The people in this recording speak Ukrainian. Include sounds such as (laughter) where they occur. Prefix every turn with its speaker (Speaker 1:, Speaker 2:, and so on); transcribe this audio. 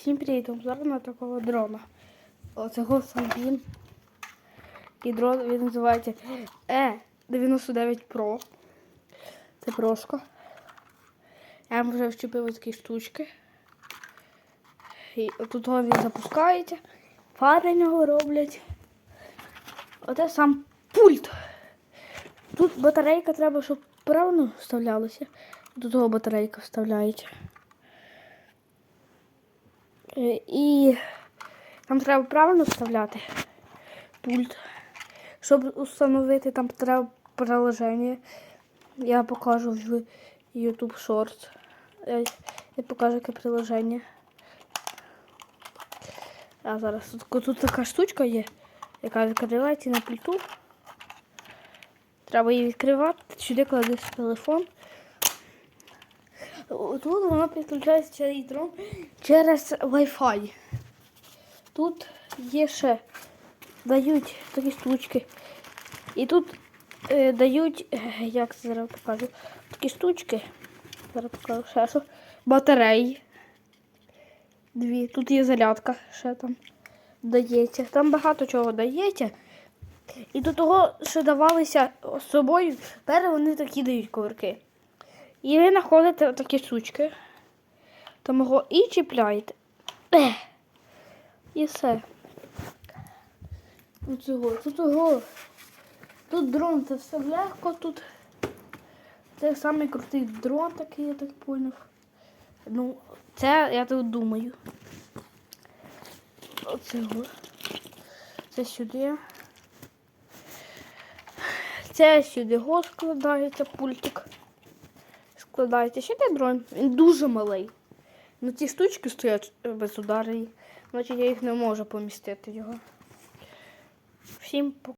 Speaker 1: Всім привіт, зараз на такого дрона. Оцього сам. І дрон він називається E99 Pro. Це прошка. Я вже вчепив такі штучки. І тут він запускається. Фари нього роблять. Оце сам пульт. Тут батарейка треба, щоб правильно вставлялася. До того батарейка вставляється. Е, І там треба правильно вставляти пульт. Щоб установити, там треба приложення. Я покажу в YouTube Shorts. Я покажу яке приложення. А зараз тут, тут така штучка є, яка відкривається на пульту. Треба її відкривати, сюди кладеш телефон. Тут воно підключається через дрон через Wi-Fi. Тут є ще дають такі штучки. І тут е, дають, (laughs) як це зараз покажу, такі штучки. Зараз покажу ще що. Батареї. Дві. Тут є зарядка, ще там дається. Там багато чого дається. І до того, що давалися з собою, тепер вони такі дають коврики. І ви знаходите такі штучки. Там його і чіпляєте. І все. Тут цього, тут його. Тут дрон, це все легко тут. Це самий крутий дрон такий, я так поняв. Ну, це я тут думаю. Оцього. Це сюди. Це сюди го складається пультик. Складається ще дрон. Він дуже малий. Ну ці штучки стоять без ударів. Значить я їх не можу помістити його. Всім пока.